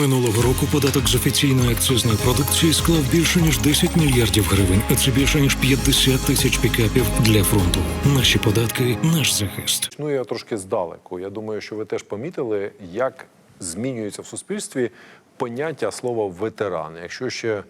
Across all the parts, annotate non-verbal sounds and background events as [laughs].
Минулого року податок з офіційної акцизної продукції склав більше ніж 10 мільярдів гривень, а це більше ніж 50 тисяч пікапів для фронту. Наші податки, наш захист. Ну, я трошки здалеку. Я думаю, що ви теж помітили, як змінюється в суспільстві поняття слова ветеран. Якщо ще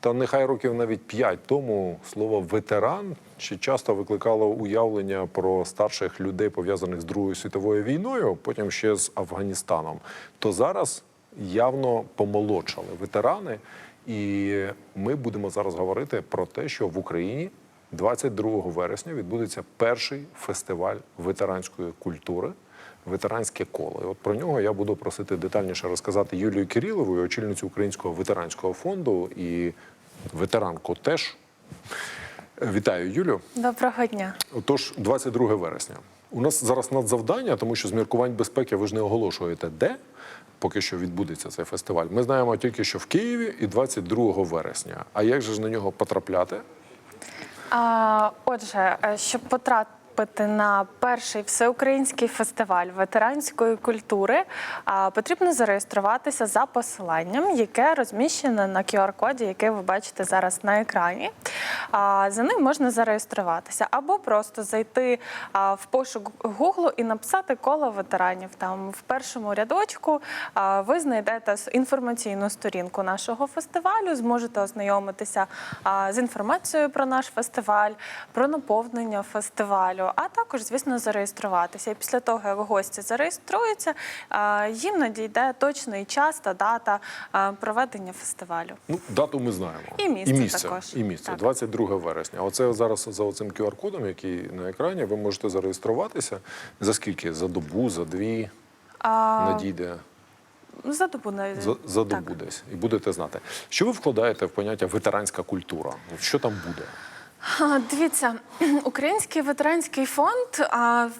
та нехай років навіть п'ять тому слово ветеран ще часто викликало уявлення про старших людей, пов'язаних з Другою світовою війною, потім ще з Афганістаном. То зараз явно помолодшали ветерани, і ми будемо зараз говорити про те, що в Україні 22 вересня відбудеться перший фестиваль ветеранської культури. Ветеранське коло. І от про нього я буду просити детальніше розказати Юлію Кирилову, очільницю Українського ветеранського фонду і ветеранку теж. Вітаю, Юлю. Доброго дня. Отож, 22 вересня. У нас зараз надзавдання, тому що з міркувань безпеки ви ж не оголошуєте, де поки що відбудеться цей фестиваль. Ми знаємо тільки, що в Києві і 22 вересня. А як же ж на нього потрапляти? А, отже, е, щоб потрапити на перший всеукраїнський фестиваль ветеранської культури, потрібно зареєструватися за посиланням, яке розміщене на QR-коді, який ви бачите зараз на екрані. За ним можна зареєструватися або просто зайти в пошук Google і написати коло ветеранів. Там в першому рядочку ви знайдете інформаційну сторінку нашого фестивалю, зможете ознайомитися з інформацією про наш фестиваль, про наповнення фестивалю, а також, звісно, зареєструватися. І після того, як гості зареєструються, їм надійде точний час та дата проведення фестивалю. Ну, дату ми знаємо. І місце також. І місце. Так. 22 вересня. Оце зараз за оцим QR-кодом, який на екрані, ви можете зареєструватися. За скільки? За добу, за дві А, надійде. за добу на За, за так. десь. І будете знати. Що ви вкладаєте в поняття ветеранська культура? Що там буде? Дивіться, [clears throat] Український ветеранський фонд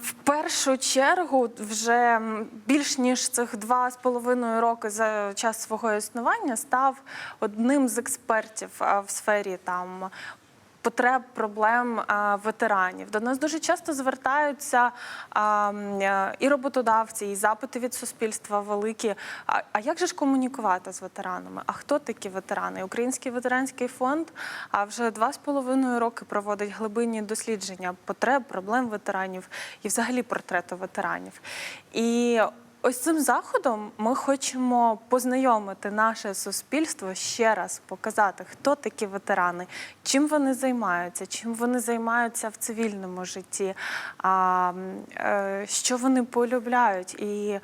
в першу чергу вже більш ніж цих два з половиною роки за час свого існування став одним з експертів в сфері там. Потреб, проблем ветеранів до нас дуже часто звертаються е, і роботодавці, і запити від суспільства великі. А, як же ж комунікувати з ветеранами? А хто такі ветерани? Український ветеранський фонд вже два з половиною роки проводить глибинні дослідження потреб, проблем ветеранів і взагалі портрету ветеранів. І Ось цим заходом ми хочемо познайомити наше суспільство ще раз, показати, хто такі ветерани, чим вони займаються, чим вони займаються в цивільному житті, е, що вони полюбляють, і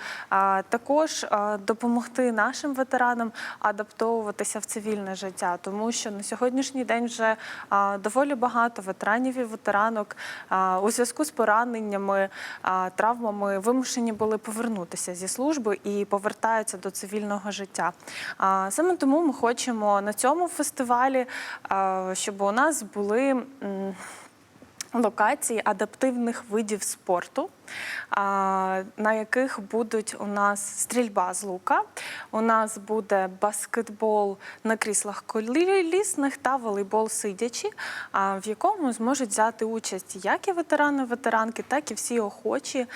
також допомогти нашим ветеранам адаптовуватися в цивільне життя, тому що на сьогоднішній день вже доволі багато ветеранів і ветеранок у зв'язку з пораненнями, травмами вимушені були повернутися зі служби і повертаються до цивільного життя. Саме тому ми хочемо на цьому фестивалі, щоб у нас були. Локації адаптивних видів спорту, на яких будуть у нас стрільба з лука, у нас буде баскетбол на кріслах колісних та волейбол сидячи, в якому зможуть взяти участь як і ветерани, ветеранки, так і всі охочі,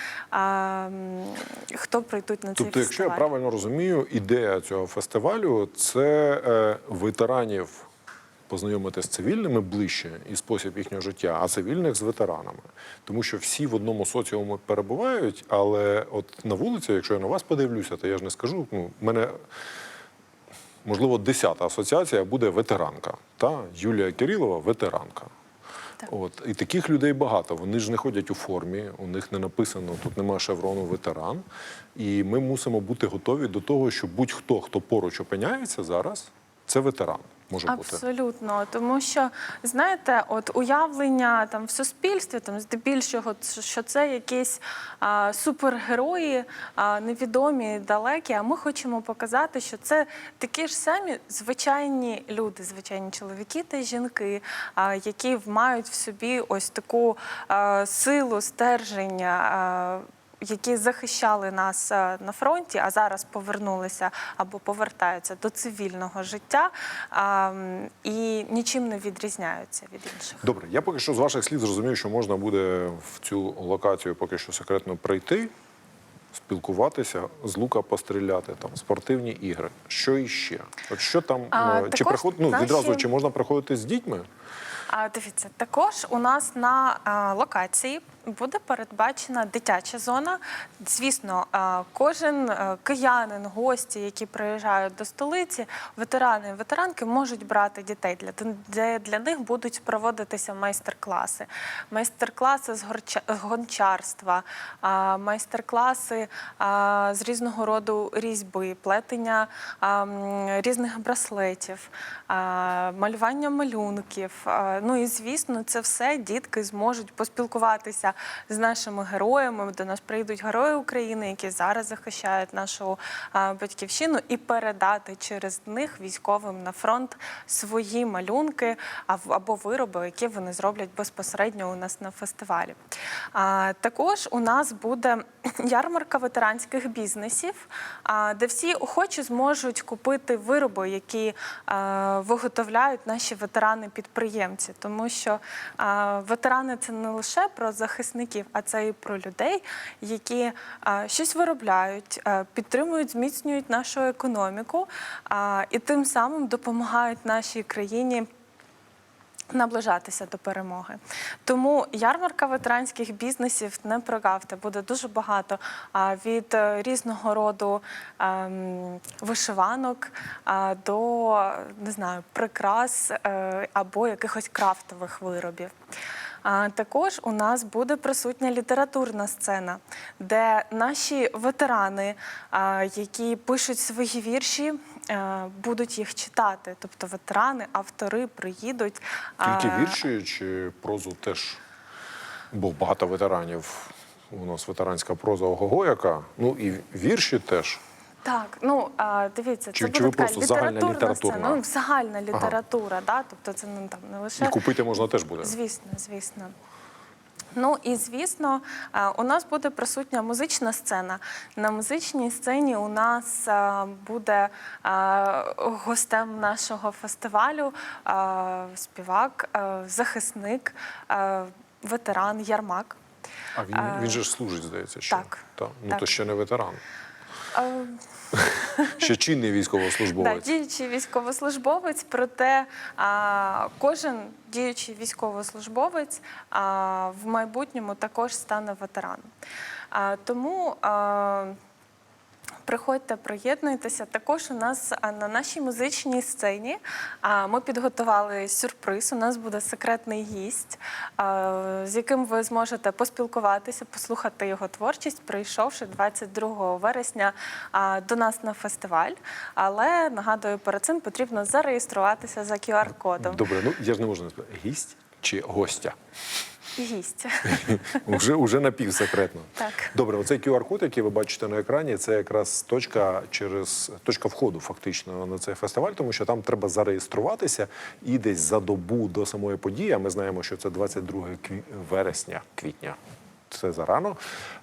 хто прийдуть на цей Тобто, якщо я правильно розумію, ідея цього фестивалю це е, ветеранів познайомити з цивільними ближче і спосіб їхнього життя, а цивільних з ветеранами. Тому що всі в одному соціумі перебувають, але от на вулиці, якщо я на вас подивлюся, то я ж не скажу. Ну, мене можливо десята асоціація буде ветеранка. Та Юлія Кирилова ветеранка. От і таких людей багато. Вони ж не ходять у формі, у них не написано, тут немає шеврону ветеран. І ми мусимо бути готові до того, що будь-хто, хто поруч опиняється зараз, це ветеран може бути. Абсолютно, тому що знаєте, от уявлення там в суспільстві, там здебільшого, що це якісь а, супергерої, а, невідомі, далекі. А ми хочемо показати, що це такі ж самі звичайні люди, звичайні чоловіки та жінки, а, які мають в собі ось таку а, силу, стерження. а, які захищали нас е, на фронті, а зараз повернулися або повертаються до цивільного життя і нічим не відрізняються від інших. Добре, я поки що з ваших слів зрозумів, що можна буде в цю локацію поки що секретно прийти. спілкуватися, з лука постріляти, там спортивні ігри. Що іще? От що там А, е, чи також приход... ну, наші- відразу чи можна приходити з дітьми? А дивіться, також у нас на а, локації буде передбачена дитяча зона. Звісно, а, кожен е, киянин, гості, які приїжджають до столиці, ветерани і ветеранки можуть брати дітей де для них будуть проводитися майстер-класи, майстер-класи з гончарства, майстер-класи з різного роду різьби, плетення різних браслетів, малювання малюнків. Ну і звісно, це все дітки зможуть поспілкуватися з нашими героями. До нас прийдуть герої України, які зараз захищають нашу батьківщину, і передати через них військовим на фронт свої малюнки або вироби, які вони зроблять безпосередньо у нас на фестивалі. Також у нас буде [clears throat] ярмарка ветеранських бізнесів, де всі охочі зможуть купити вироби, які виготовляють наші ветерани-підприємці, тому що а, ветерани це не лише про захисників, а це і про людей, які а, щось виробляють, а, підтримують, зміцнюють нашу економіку а, і тим самим допомагають нашій країні наближатися до перемоги. Тому ярмарка ветеранських бізнесів не прогавте. Буде дуже багато від е, різного роду ем, вишиванок до не знаю, прикрас е, або якихось крафтових виробів. А також у нас буде присутня літературна сцена, де наші ветерани, які пишуть свої вірші, будуть їх читати. Тобто ветерани, автори приїдуть. Тільки вірші чи прозу теж? Бо багато ветеранів. У нас ветеранська проза ого-го яка. Ну і вірші теж. Так, ну дивіться, Чи- це чи буде ви така просто загальна літературна сцена, ну, загальна література, да? тобто це не там не лише І купити можна теж буде. Звісно, звісно. Ну і звісно, е, у нас буде присутня музична сцена. На музичній сцені у нас е, буде е, гостем нашого фестивалю співак, захисник, ветеран Ярмак. А він, він же ж служить, здається, ще. так, Та. Ну так. то ще не ветеран. Ще чинний Да, військовослужбовець. діючий військовослужбовець, проте а, кожен діючий військовослужбовець а, в майбутньому також стане ветераном. Тому а, Приходьте, приєднуйтеся. Також у нас на нашій музичній сцені ми підготували сюрприз. У нас буде секретний гість, з яким ви зможете поспілкуватися, послухати його творчість, прийшовши 22 вересня до нас на фестиваль. Але нагадую, перед цим потрібно зареєструватися за QR-кодом. Добре, ну я ж не можу спитати. Гість чи гостя? Гість. [laughs] Уже, уже напівсекретно. Так. Добре, оцей QR-код, який ви бачите на екрані, це якраз точка через точка входу, фактично, на цей фестиваль, тому що там треба зареєструватися і десь за добу до самої події. А ми знаємо, що це 22 кві- вересня, квітня. Це зарано.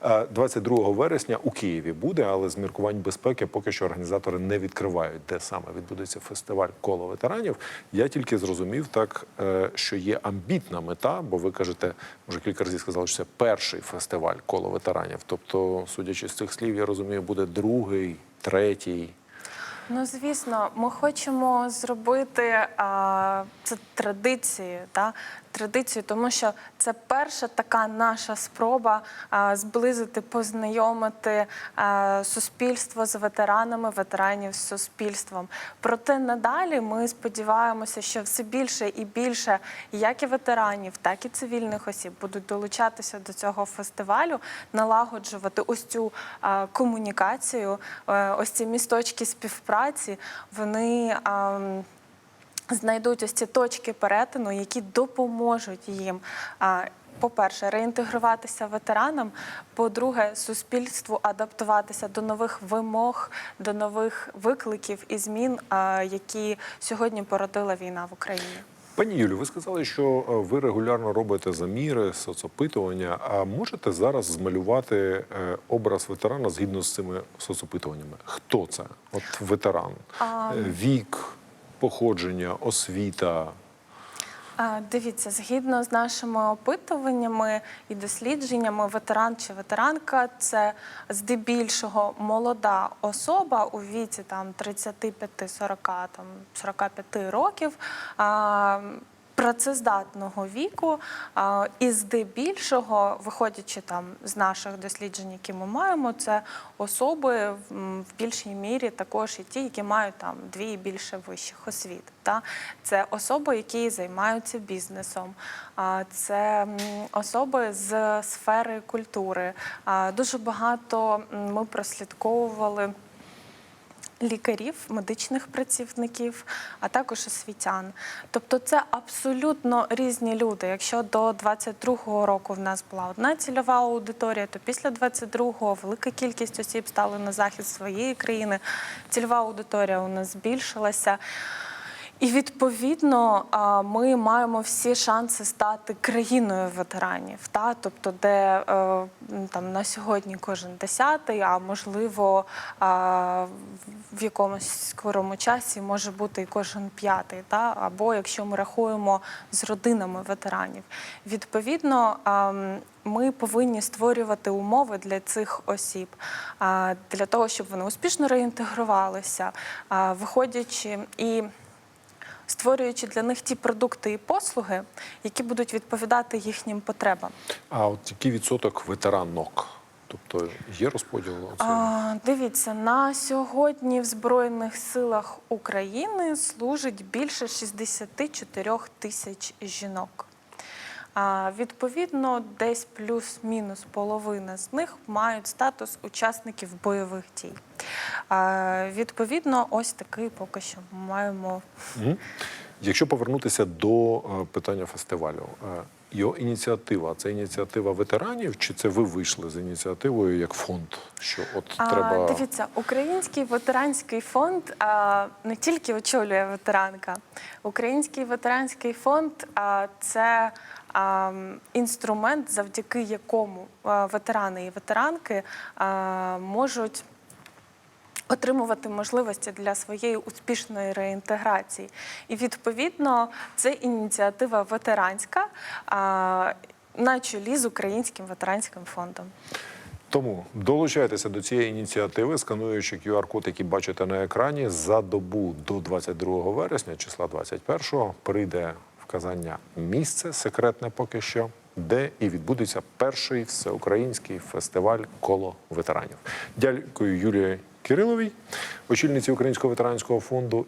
Е, 22 вересня у Києві буде, але з міркувань безпеки поки що організатори не відкривають, де саме відбудеться фестиваль коло ветеранів. Я тільки зрозумів так, е, що є амбітна мета, бо ви кажете, вже кілька разів сказали, що це перший фестиваль коло ветеранів. Тобто, судячи з цих слів, я розумію, буде другий, третій. Ну, звісно, ми хочемо зробити а, це традицією, та? Традицією, тому що це перша така наша спроба зблизити, познайомити суспільство з ветеранами, ветеранів з суспільством. Проте надалі ми сподіваємося, що все більше і більше як і ветеранів, так і цивільних осіб будуть долучатися до цього фестивалю, налагоджувати ось цю комунікацію, е, ось ці місточки співпраці. Вони а, м, знайдуть ось ці точки перетину, які допоможуть їм. По-перше, реінтегруватися ветеранам. По-друге, суспільству адаптуватися до нових вимог, до нових викликів і змін, які сьогодні породила війна в Україні. Пані Юлю, ви сказали, що е, ви регулярно робите заміри, соцопитування. А можете зараз змалювати е, образ ветерана згідно з цими соцопитуваннями? Хто це? От ветеран, А, Е, вік, походження, освіта. Дивіться, згідно з нашими опитуваннями і дослідженнями, ветеран чи ветеранка це здебільшого молода особа у віці там 35-40 там 45 років. Працездатного віку і здебільшого, виходячи там з наших досліджень, які ми маємо, це особи в більшій мірі також і ті, які мають там дві і більше вищих освіт. Це особи, які займаються бізнесом, це особи з сфери культури. Дуже багато ми прослідковували лікарів, медичних працівників, а також освітян. Тобто це абсолютно різні люди. Якщо до 22-го року в нас була одна цільова аудиторія, то після 22-го велика кількість осіб стали на захист своєї країни. Цільова аудиторія у нас збільшилася. І відповідно ми маємо всі шанси стати країною ветеранів, та тобто, де е, там на сьогодні кожен десятий, а можливо в якомусь скорому часі може бути і кожен п'ятий, та або якщо ми рахуємо з родинами ветеранів. Відповідно, ми повинні створювати умови для цих осіб для того, щоб вони успішно реінтегрувалися, виходячи і створюючи для них ті продукти і послуги, які будуть відповідати їхнім потребам. А от який відсоток ветеранок? Тобто є розподіл? А, дивіться, на сьогодні в Збройних силах України служить більше 64 тисяч жінок. А, відповідно, десь плюс-мінус половина з них мають статус учасників бойових дій. Відповідно, ось такий поки що ми маємо Якщо повернутися до е, питання фестивалю, е, його ініціатива це ініціатива ветеранів, чи це ви вийшли з ініціативою як фонд? Що от А, треба Дивіться, Український ветеранський фонд а, не тільки очолює ветеранка. Український ветеранський фонд а, це інструмент, завдяки якому ветерани і ветеранки можуть. Отримувати можливості для своєї успішної реінтеграції, і відповідно це ініціатива ветеранська на чолі з українським ветеранським фондом. Тому долучайтеся до цієї ініціативи, скануючи QR-код, який бачите на екрані, за добу до 22 вересня, числа 21-го, прийде вказання місце секретне поки що, де і відбудеться перший всеукраїнський фестиваль коло ветеранів. Дякую Юлії Кириловій, очільниці Українського ветеранського фонду.